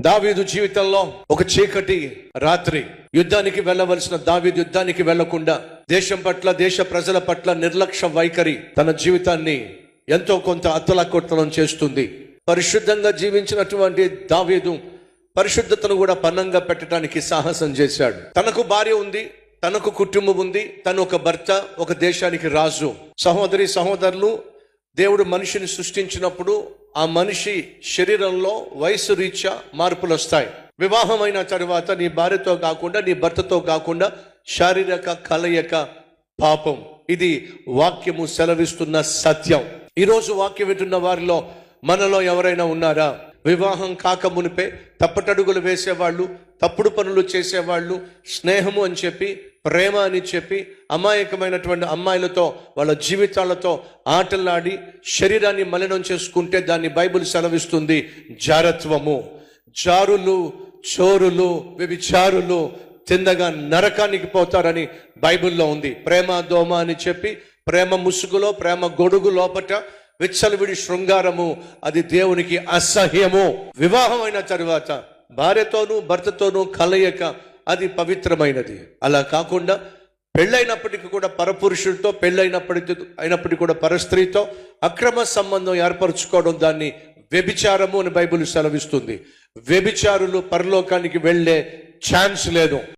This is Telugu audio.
దావీదు జీవితంలో ఒక చీకటి రాత్రి యుద్ధానికి వెళ్ళవలసిన దావీదు యుద్ధానికి వెళ్ళకుండా దేశం పట్ల దేశ ప్రజల పట్ల నిర్లక్ష్య వైఖరి తన జీవితాన్ని ఎంతో కొంత అత్తలకొట్టడం చేస్తుంది. పరిశుద్ధంగా జీవించినటువంటి దావీదు పరిశుద్ధతను కూడా పన్నంగా పెట్టడానికి సాహసం చేశాడు. తనకు భార్య ఉంది తనకు కుటుంబం ఉంది తను ఒక భర్త ఒక దేశానికి రాజు. సహోదరి సహోదరులు దేవుడు మనిషిని సృష్టించినప్పుడు ఆ మనిషి శరీరంలో వయసు రీత్యా మార్పులు వస్తాయి వివాహమైన తరువాత నీ భార్యతో కాకుండా నీ భర్తతో కాకుండా శారీరక కలయిక పాపం. ఇది వాక్యము సెలవిస్తున్న సత్యం. ఈరోజు వాక్యం వింటున్న వారిలో మనలో ఎవరైనా ఉన్నారా? వివాహం కాక మునిపే తప్పటడుగులు వేసేవాళ్ళు తప్పుడు పనులు చేసేవాళ్ళు స్నేహము అని చెప్పి ప్రేమ అని చెప్పి అమాయకమైనటువంటి అమ్మాయిలతో వాళ్ళ జీవితాలతో ఆటలాడి శరీరాన్ని మలినం చేసుకుంటే దాన్ని బైబిల్ సెలవిస్తుంది జారత్వము. జారులు చోరులు వ్యభిచారులు తిందగా నరకానికి పోతారని బైబిల్లో ఉంది. ప్రేమ దోమ అని చెప్పి ప్రేమ ముసుగులో ప్రేమ గొడుగు లోపట విచ్చలవిడి శృంగారము అది దేవునికి అసహ్యము. వివాహమైన తరువాత భార్యతోనూ భర్తతోనూ కలయిక అది పవిత్రమైనది. అలా కాకుండా పెళ్ళైనప్పటికీ కూడా పరపురుషుడితో పెళ్ళైనప్పటికీ అయినప్పటికీ కూడా పరస్త్రీతో అక్రమ సంబంధం ఏర్పరచుకోవడం దాన్ని వ్యభిచారము అని బైబిల్ సెలవిస్తుంది. వ్యభిచారులు పరలోకానికి వెళ్ళే ఛాన్స్ లేదు.